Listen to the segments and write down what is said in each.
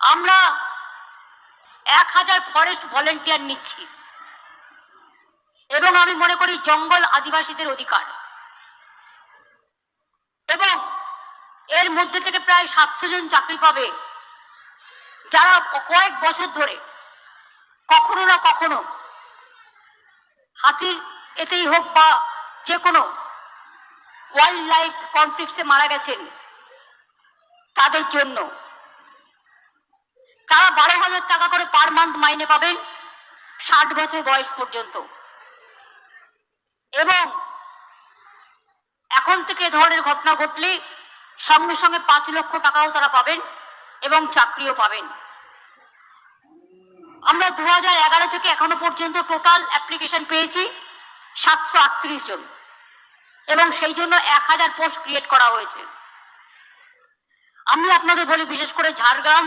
আমরা এক হাজার ফরেস্ট ভলেন্টিয়ার নিচ্ছি। এবং আমি মনে করি জঙ্গল আদিবাসীদের অধিকার। এবং এর মধ্যে থেকে প্রায় সাতশো জন চাকরি পাবে যারা কয়েক বছর ধরে কখনো না কখনো হাতির এতেই হোক বা যে কোনো ওয়াইল্ড লাইফ কনফ্লিক্টসে মারা গেছেন, তাদের জন্য তারা বারো হাজার টাকা করে পার মান্থ মাইনে পাবেন ষাট বছর বয়স পর্যন্ত। এবং এখন থেকে এ ধরনের ঘটনা ঘটলে সঙ্গে সঙ্গে পাঁচ লক্ষ টাকাও তারা পাবেন এবং চাকরিও পাবেন। আমরা দু এগারো থেকে এখনও পর্যন্ত টোটাল অ্যাপ্লিকেশন পেয়েছি সাতশো আটত্রিশ জন। এবং সেই জন্য এক হাজার পোস্ট ক্রিয়েট করা হয়েছে। আমি আপনাদের বলি, বিশেষ করে ঝাড়গ্রাম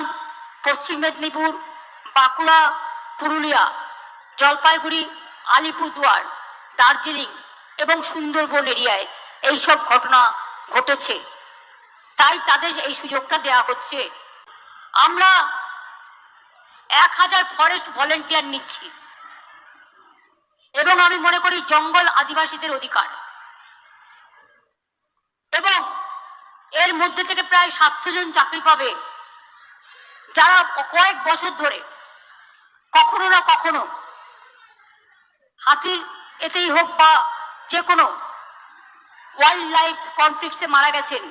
পশ্চিম মেদিনীপুর, বাঁকুড়া, পুরুলিয়া, জলপাইগুড়ি, আলিপুরদুয়ার, দার্জিলিং এবং সুন্দরবন এরিয়ায় এইসব ঘটনা ঘটেছে। তাই তাদের এই সুযোগটা দেওয়া হচ্ছে। আমরা এক হাজার ফরেস্ট ভলেন্টিয়ার নিচ্ছি। এবং আমি মনে করি জঙ্গল আদিবাসীদের অধিকার। এবং এর মধ্যে থেকে প্রায় সাতশো জন চাকরি পাবে যারা কয়েক বছর ধরে কখনো না কখনো হাতির এতেই হোক বা যে কোনো ওয়াইল্ড লাইফ কনফ্লিক্টসে মারা গেছেন,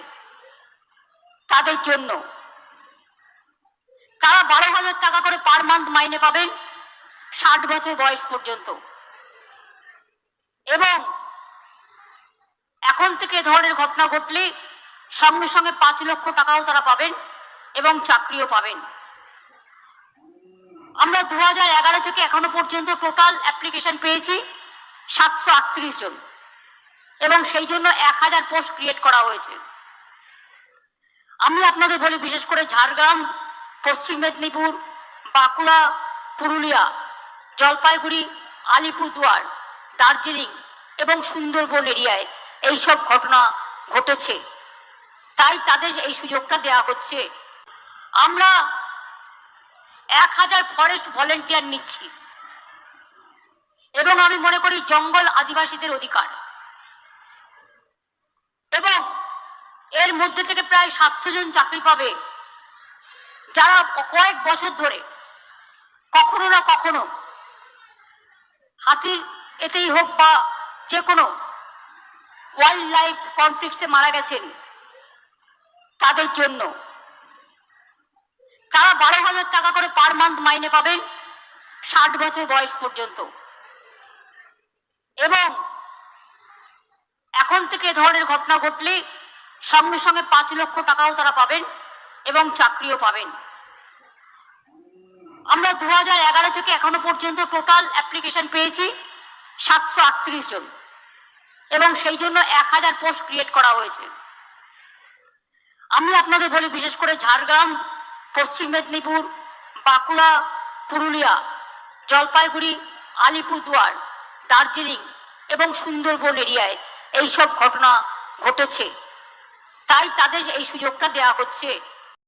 তাদের জন্য। তারা বারো হাজার টাকা করে পার মান্থ মাইনে পাবেন ষাট বছর বয়স পর্যন্ত। এবং এখন থেকে ধরনের ঘটনা ঘটলে সঙ্গে সঙ্গে পাঁচ লক্ষ টাকাও তারা পাবেন। এবং চাকরিও পাবেন। আমরা দু হাজার এগারো থেকে এখনও পর্যন্ত টোটাল অ্যাপ্লিকেশন পেয়েছি সাতশো আটত্রিশ জন। এবং সেই জন্য এক হাজার পোস্ট ক্রিয়েট করা হয়েছে। আমি আপনাদের বলি, বিশেষ করে ঝাড়গ্রাম, পশ্চিম মেদিনীপুর, বাঁকুড়া, পুরুলিয়া, জলপাইগুড়ি, আলিপুরদুয়ার, দার্জিলিং এবং সুন্দরবন এরিয়ায় এইসব ঘটনা ঘটেছে। তাই তাদের এই সুযোগটা দেওয়া হচ্ছে। আমরা এক হাজার ফরেস্ট ভলেন্টিয়ার নিচ্ছি। এবং আমি মনে করি জঙ্গল আদিবাসীদের অধিকার। এবং এর মধ্যে থেকে প্রায় সাতশো জন চাকরি পাবে যারা কয়েক বছর ধরে কখনো না কখনো হাতির এতেই হোক বা যে কোনো ওয়াইল্ড লাইফ কনফ্লিক্টসে মারা গেছেন, তাদের জন্য তারা বারো হাজার টাকা করে পার মান্থ মাইনে পাবেন ষাট বছর বয়স পর্যন্ত। এবং এখন থেকে এ ধরনের ঘটনা ঘটলে সঙ্গে সঙ্গে পাঁচ লক্ষ টাকাও তারা পাবেন এবং চাকরিও পাবেন। আমরা দু হাজার এগারো থেকে এখনও পর্যন্ত টোটাল অ্যাপ্লিকেশন পেয়েছি সাতশো আটত্রিশ জন। এবং সেই জন্য এক হাজার পোস্ট ক্রিয়েট করা হয়েছে। আমি আপনাদের বলি, বিশেষ করে ঝাড়গ্রাম পশ্চিম মেদিনীপুর, বাঁকুড়া, পুরুলিয়া, জলপাইগুড়ি, আলিপুরদুয়ার, দার্জিলিং এবং সুন্দরবন এরিয়ায় এইসব ঘটনা ঘটেছে। তাই তাদের এই সুযোগটা দেয়া হচ্ছে